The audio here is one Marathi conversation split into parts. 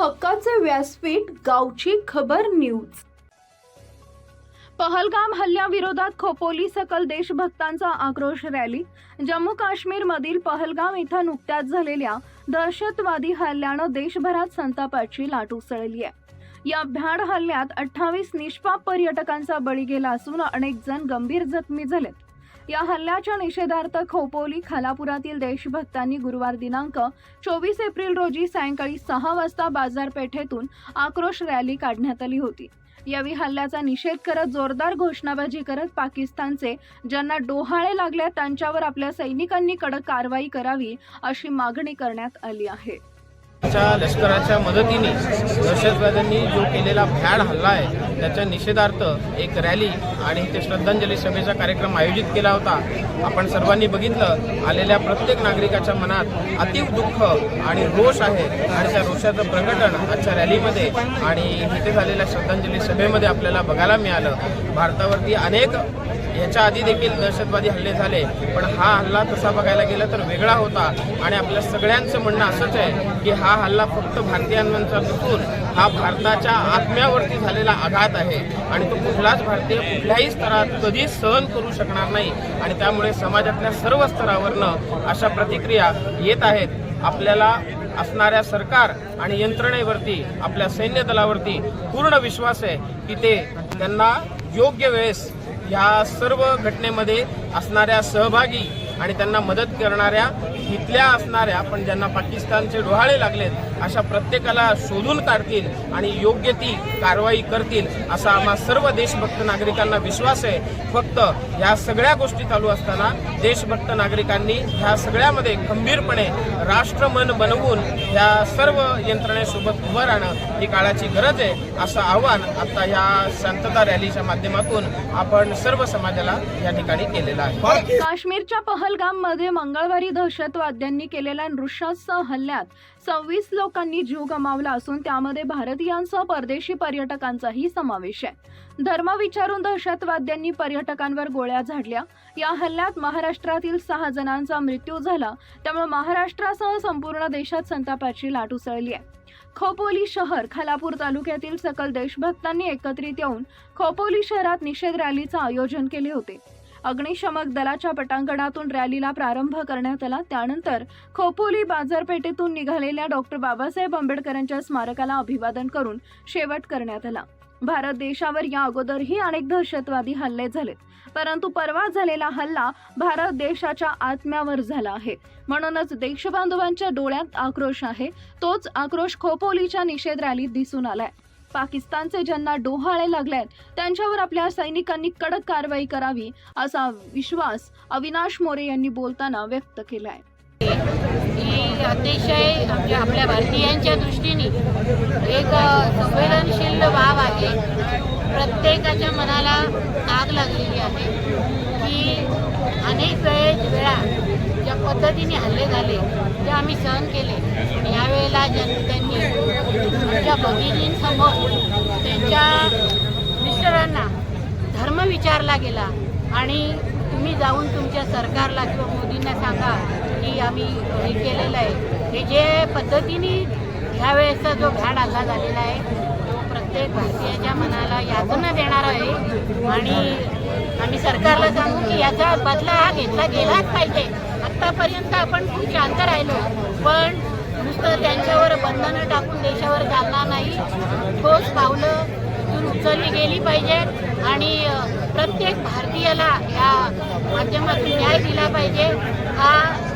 हक्काचे व्यासपीठ गावची खबर न्यूज. पहलगाम हल्ल्याविरोधात खोपोली सकल देशभक्तांचा आक्रोश रॅली. जम्मू काश्मीरमधील पहलगाम इथं नुकत्याच झालेल्या दहशतवादी हल्ल्यानं देशभरात संतापाची लाट उसळली आहे. या भ्याड हल्ल्यात अठ्ठावीस निष्पाप पर्यटकांचा बळी गेला असून अनेक जण गंभीर जखमी झालेत. या हल्ल्याच्या निषेधार्थ खोपोली खालापुरातील देशभक्तांनी गुरुवार दिनांक चोवीस एप्रिल रोजी सायंकाळी सहा वाजता बाजारपेठेतून आक्रोश रॅली काढण्यात आली होती. यावेळी हल्ल्याचा निषेध करत जोरदार घोषणाबाजी करत पाकिस्तानचे ज्यांना डोहाळे लागल्या त्यांच्यावर आपल्या सैनिकांनी कडक कारवाई करावी अशी मागणी करण्यात आली आहे. लष्कराच्या मदतीने दहशतवाद्यांनी जो केलेला भ्याड हल्ला आहे त्याच्या निषेधार्थ एक रॅली आणि ते श्रद्धांजली सभेचा कार्यक्रम आयोजित केला होता. आपण सर्वांनी बघितलं आलेल्या प्रत्येक नागरिकाच्या मनात अतिव दुःख आणि रोष आहे. आणि त्या रोषाचं प्रकटन आजच्या रॅलीमध्ये आणि इथे झालेल्या श्रद्धांजली सभेमध्ये आपल्याला बघायला मिळालं. भारतावरती अनेक याच्या आधी देखील दहशतवादी हल्ले झाले पण हा हल्ला तसा बघायला गेला तर वेगळा होता. आणि आपल्या सगळ्यांचं म्हणणं असंच आहे की हा हल्ला फक्त भारतीयांचा नसून हा भारताच्या आत्म्यावरती झालेला आघात आहे. आणि तो कुठलाच भारतीय कुठल्याही स्तरात कधीच सहन करू शकणार नाही. आणि त्यामुळे समाजातल्या सर्व स्तरावरनं अशा प्रतिक्रिया येत आहेत. आपल्याला असणाऱ्या सरकार आणि यंत्रणेवरती आपल्या सैन्य दलावरती पूर्ण विश्वास आहे की ते त्यांना योग्य वेळेस या सर्व घटनेमध्ये असणाऱ्या सहभागी आणि त्यांना मदत करणाऱ्या इथल्या असणाऱ्या पण ज्यांना पाकिस्तानचे डोहाळे लागलेत अशा प्रत्येकाला शोधून काढतील आणि योग्य ती कारवाई करतील असा आम्हा सर्व देशभक्त नागरिकांना विश्वास आहे. फक्त ह्या सगळ्या गोष्टी चालू असताना देशभक्त नागरिकांनी ह्या सगळ्यामध्ये खंबीरपणे राष्ट्रमन बनवून ह्या सर्व यंत्रणेसोबत उभं राहणं ही काळाची गरज आहे असं आव्हान आता ह्या शांतता रॅलीच्या माध्यमातून आपण सर्व समाजाला या ठिकाणी केलेलं आहे. काश्मीरच्या पहल पहलगाममध्ये मंगळवारी दहशतवाद्यांनी केलेल्या नृशंस हल्ल्यात सव्वीस लोकांनी जीव गमावला असून त्यामध्ये भारतीयांसह परदेशी पर्यटकांचाही समावेश आहे. धर्म विचारून दहशतवाद्यांनी पर्यटकांवर गोळ्या झाडल्या. या हल्ल्यात महाराष्ट्रातील सहा जणांचा मृत्यू झाला. त्यामुळे महाराष्ट्रासह संपूर्ण देशात संतापाची लाट उसळली आहे. खोपोली शहर खालापूर तालुक्यातील सकल देशभक्तांनी एकत्रित येऊन खोपोली शहरात निषेध रॅलीचं आयोजन केले होते. अग्निशमक दलाच्या पटांगणातून रॅलीला प्रारंभ करण्यात आला. त्यानंतर खोपोली बाजारपेठेतून निघालेल्या डॉक्टर बाबासाहेब आंबेडकरांच्या स्मारकाला अभिवादन करून शेवट करण्यात आला. भारत देशावर या अगोदरही अनेक दहशतवादी हल्ले झालेत. परंतु परवा झालेला हल्ला भारत देशाच्या आत्म्यावर झाला आहे. म्हणूनच देशबांधवांच्या डोळ्यात आक्रोश आहे. तोच आक्रोश खोपोलीच्या निषेध रॅलीत दिसून आलाय. पाकिस्तानचे ज्यांना डोहाळे लागलेत त्यांच्यावर आपल्या सैनिकांनी कडक कारवाई करावी असा विश्वास अविनाश मोरे यांनी बोलताना व्यक्त केलाय. ही अतिशय म्हणजे आपल्या भारतीयांच्या दृष्टीने एक संवेदनशील बाब आहे. प्रत्येकाच्या मनाला आग लागलेली आहे की अनेक वेळेस वेळा पद्धतीने हल्ले झाले ते आम्ही सहन केले. आणि यावेळेला जन त्यांनी आमच्या भगिनींसमोर त्यांच्या मिस्टरांना धर्म विचारला गेला. आणि तुम्ही जाऊन तुमच्या सरकारला किंवा मोदींना सांगा की आम्ही हे केलेलं आहे. हे जे पद्धतीने ह्यावेळेसचा जो भ्याड हल्ला झालेला आहे तो प्रत्येक भारतीयाच्या मनाला यातना देणार आहे. आणि आम्ही सरकारला सांगू की याचा बदला हा घेतला गेलाच पाहिजे. आत्तापर्यंत आपण खूप शांत राहिलो. पण नुसतं त्यांच्यावर बंधनं टाकून देशावर चालणार नाही. ठोस पावलं इथून उचलली गेली पाहिजेत आणि प्रत्येक भारतीयाला या माध्यमातून न्याय दिला पाहिजे. हा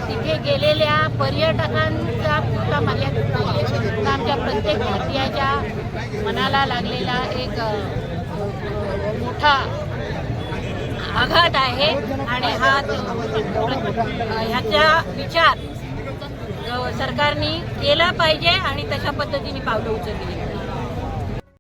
तिथे गेलेल्या पर्यटकांचा पुरता मर्यादित नाही आमच्या प्रत्येक भारतीयाच्या मनाला लागलेला एक मोठा आघात आहे आणि हा ह्याचा विचार सरकारने केला पाहिजे आणि तशा पद्धतीने पावलं उचलली